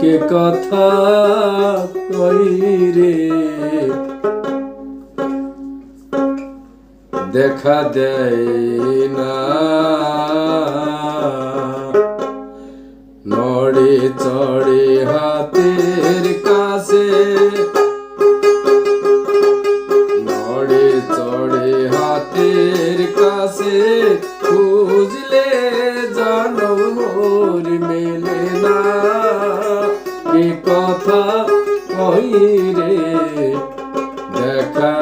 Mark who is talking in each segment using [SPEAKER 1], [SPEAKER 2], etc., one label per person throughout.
[SPEAKER 1] কে কথা কই রে? দেখা দেয় না। নড়ে চড়ে হাতের কাছে। নড়ে চড়ে হাতের কাছে। কথা কই রে দেখা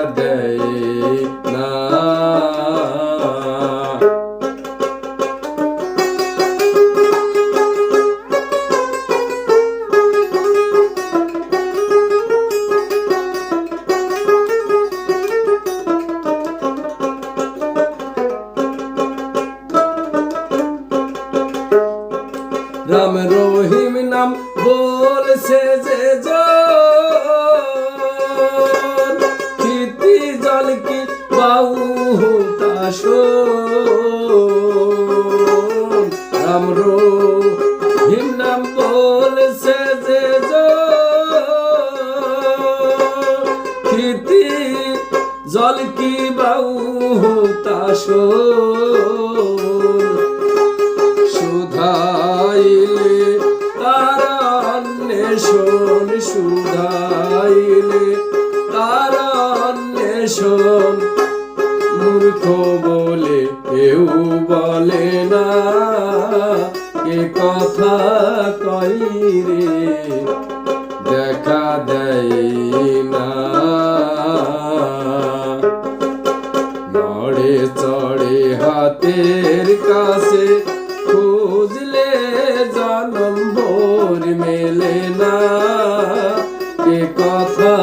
[SPEAKER 1] রহিম নাম বলছে যে কীর্তি জল কি বাউ তাস রাম রহিম নাম বলছে যে কীর্তি জল কি বাউ তাস তারান্বেষণ মূর্খ বলে কেউ বলে না। কে কথা কই রে? দেখা দেয় না। নড়ে চড়ে হাতের কাছে কথা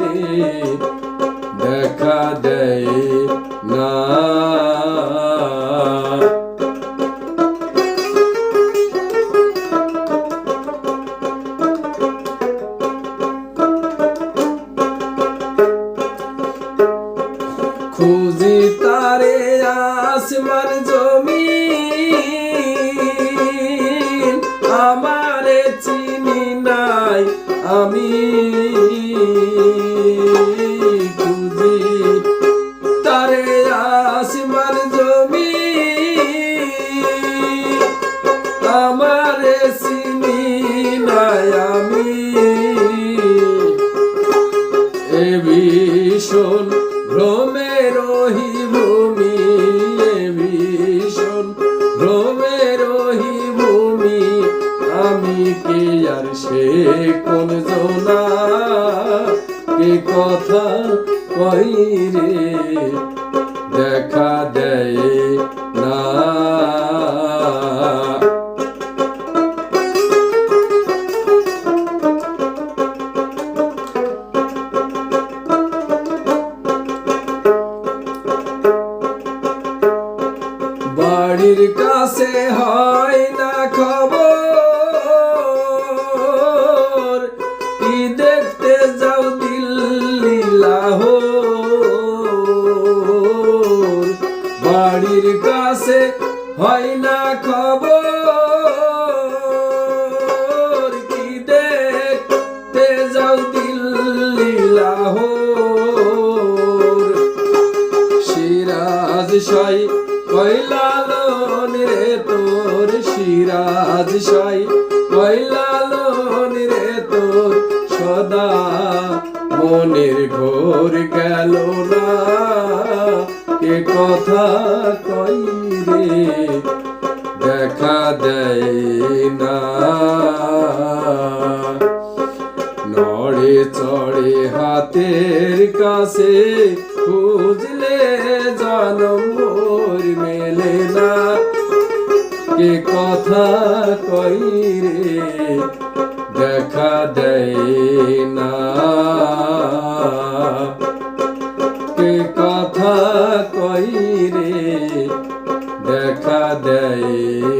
[SPEAKER 1] রে দেখা দেয় না। খুঁজি তারে জমি আমারে নাই আমি খুঁজি তারে আসমান জমি। আমারে চিনি নাই আমি। এ ভীষণ ভ্রমে রহি সে কোন জোনা কথা কই রে? দেখা দেয় না। বাড়ির কাছে হয় না খবর হয় না খবর, কি দেখতে যাও দিল্লি, লাহোর? সিরাজ সাই কইলালন রে তোর, সিরাজ সাই কইলালন রে তোর, সদা মনের ঘোর গেল না। কে কথা কই রে? দেখা দেয় না। নড়ে চড়ে হাতের কাছে খুঁজলে জনম মেলে না। কে কথা কই রে? দেখা না দেখা দেয়।